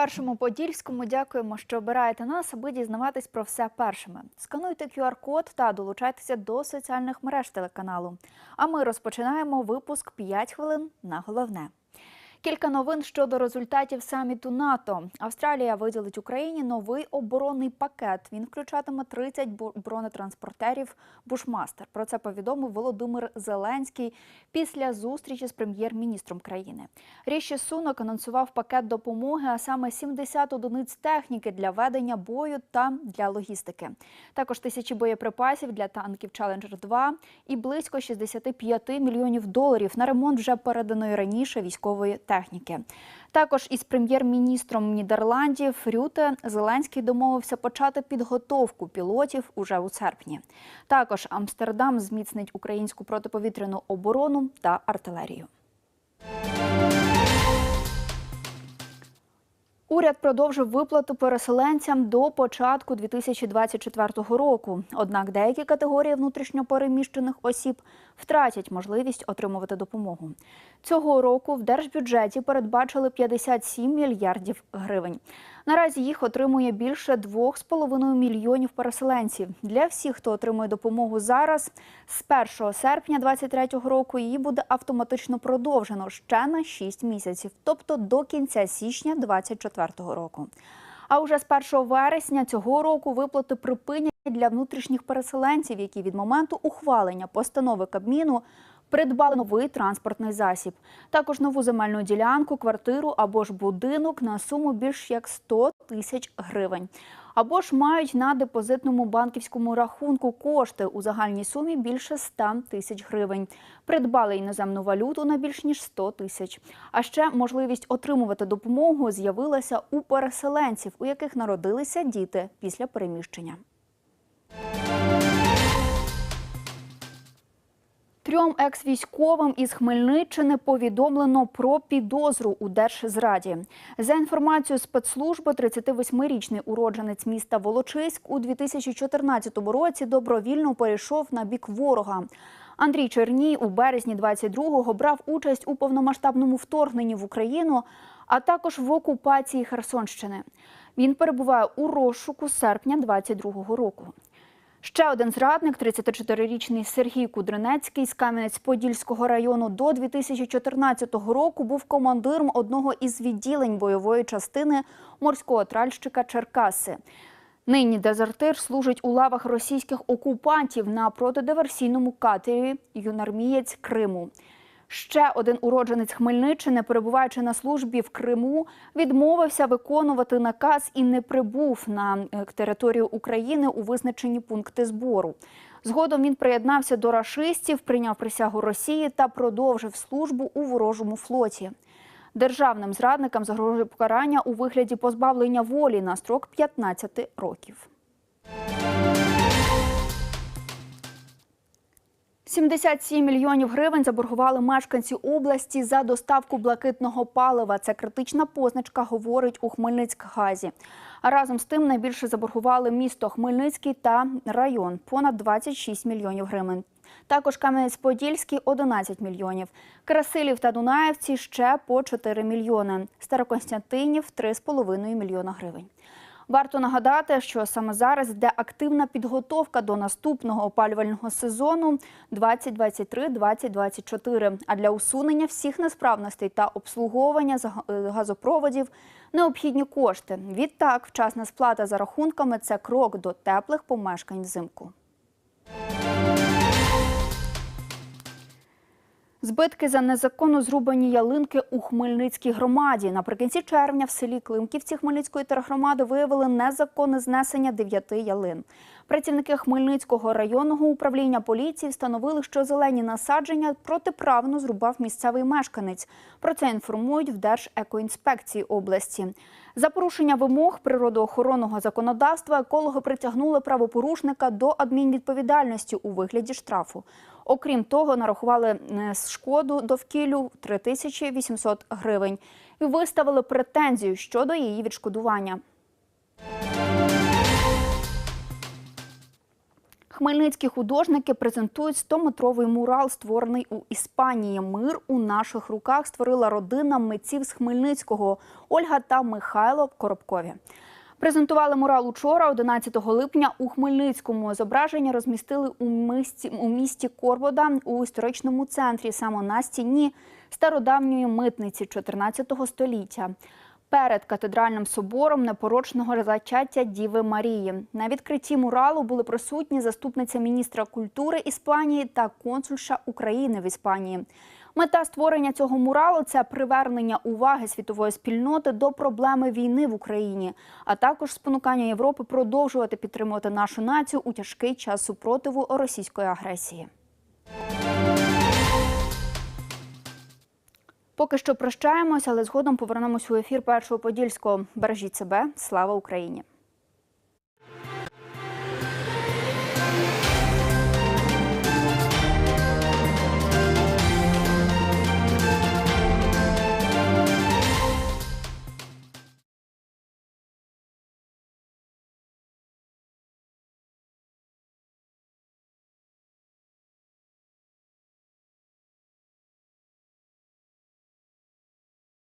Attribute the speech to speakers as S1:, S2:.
S1: Першому Подільському дякуємо, що обираєте нас, аби дізнаватись про все першими. Скануйте QR-код та долучайтеся до соціальних мереж телеканалу. А ми розпочинаємо випуск «5 хвилин на головне. Кілька новин щодо результатів саміту НАТО. Австралія виділить Україні новий оборонний пакет. Він включатиме 30 бу- бронетранспортерів Бушмастер. Про це повідомив Володимир Зеленський після зустрічі з прем'єр-міністром країни. Ріші Сунок анонсував пакет допомоги, а саме 70 одиниць техніки для ведення бою та для логістики. Також тисячі боєприпасів для танків Challenger 2 і близько 65 мільйонів доларів на ремонт вже переданої раніше військової техніки. Також із прем'єр-міністром Нідерландів Рюте Зеленський домовився почати підготовку пілотів уже у серпні. Також Амстердам зміцнить українську протиповітряну оборону та артилерію. Уряд продовжив виплату переселенцям до початку 2024 року. Однак деякі категорії внутрішньопереміщених осіб втратять можливість отримувати допомогу. Цього року в держбюджеті передбачили 57 мільярдів гривень. Наразі їх отримує більше 2,5 мільйонів переселенців. Для всіх, хто отримує допомогу зараз, з 1 серпня 2023 року її буде автоматично продовжено ще на 6 місяців, тобто до кінця січня 2024 року. А уже з 1 вересня цього року виплати припинять для внутрішніх переселенців, які від моменту ухвалення постанови Кабміну придбали новий транспортний засіб, також нову земельну ділянку, квартиру або ж будинок на суму більш як 100 тисяч гривень. Або ж мають на депозитному банківському рахунку кошти у загальній сумі більше 100 тисяч гривень. Придбали іноземну валюту на більш ніж 100 тисяч. А ще можливість отримувати допомогу з'явилася у переселенців, у яких народилися діти після переміщення. Трьом екс-військовим із Хмельниччини повідомлено про підозру у держзраді. За інформацією спецслужби, 38-річний уродженець міста Волочиськ у 2014 році добровільно перейшов на бік ворога. Андрій Черній у березні 22-го брав участь у повномасштабному вторгненні в Україну, а також в окупації Херсонщини. Він перебуває у розшуку серпня 22-го року. Ще один зрадник, 34-річний Сергій Кудринецький з Кам'янець-Подільського району до 2014 року був командиром одного із відділень бойової частини морського тральщика Черкаси. Нині дезертир служить у лавах російських окупантів на протидиверсійному катері юнармієць Криму. Ще один уродженець Хмельниччини, перебуваючи на службі в Криму, відмовився виконувати наказ і не прибув на е, територію України у визначені пункти збору. Згодом він приєднався до рашистів, прийняв присягу Росії та продовжив службу у ворожому флоті. Державним зрадникам загрожує покарання у вигляді позбавлення волі на строк 15 років. 77 мільйонів гривень заборгували мешканці області за доставку блакитного палива. Це критична позначка, говорить у Хмельницькгазі. А разом з тим найбільше заборгували місто Хмельницький та район понад 26 мільйонів гривень. Також Кам'янець-Подільський – 11 мільйонів. Красилів та Дунаєвці ще по 4 мільйони. Староконстантинів – 3,5 мільйона гривень. Варто нагадати, що саме зараз йде активна підготовка до наступного опалювального сезону 2023-2024. А для усунення всіх несправностей та обслуговування е, газопроводів необхідні кошти. Відтак, вчасна сплата за рахунками це крок до теплих помешкань взимку. Збитки за незаконно зрубані ялинки у Хмельницькій громаді. Наприкінці червня в селі Климківці Хмельницької тергромади виявили незаконне знесення дев'яти ялин. Працівники Хмельницького районного управління поліції встановили, що зелені насадження протиправно зрубав місцевий мешканець. Про це інформують в Держекоінспекції області. За порушення вимог природоохоронного законодавства екологи притягнули правопорушника до адмінвідповідальності у вигляді штрафу. Окрім того, нарахували е, шкоду довкіллю 3800 гривень і виставили претензію щодо її відшкодування. Хмельницькі художники презентують 100-метровий мурал, створений у Іспанії. Мир у наших руках створила родина митців з Хмельницького Ольга та Михайло Коробкові. Презентували мурал учора, 11 липня, у Хмельницькому. Зображення розмістили у місті, у місті Корбода у історичному центрі, саме на стіні стародавньої митниці 14 століття. Перед катедральним собором непорочного зачаття Діви Марії на відкритті муралу були присутні заступниця міністра культури Іспанії та консульша України в Іспанії. Мета створення цього муралу це привернення уваги світової спільноти до проблеми війни в Україні, а також спонукання Європи продовжувати підтримувати нашу націю у тяжкий час супротиву російської агресії. Поки що прощаємось, але згодом повернемось у ефір першого подільського. Бережіть себе, слава Україні!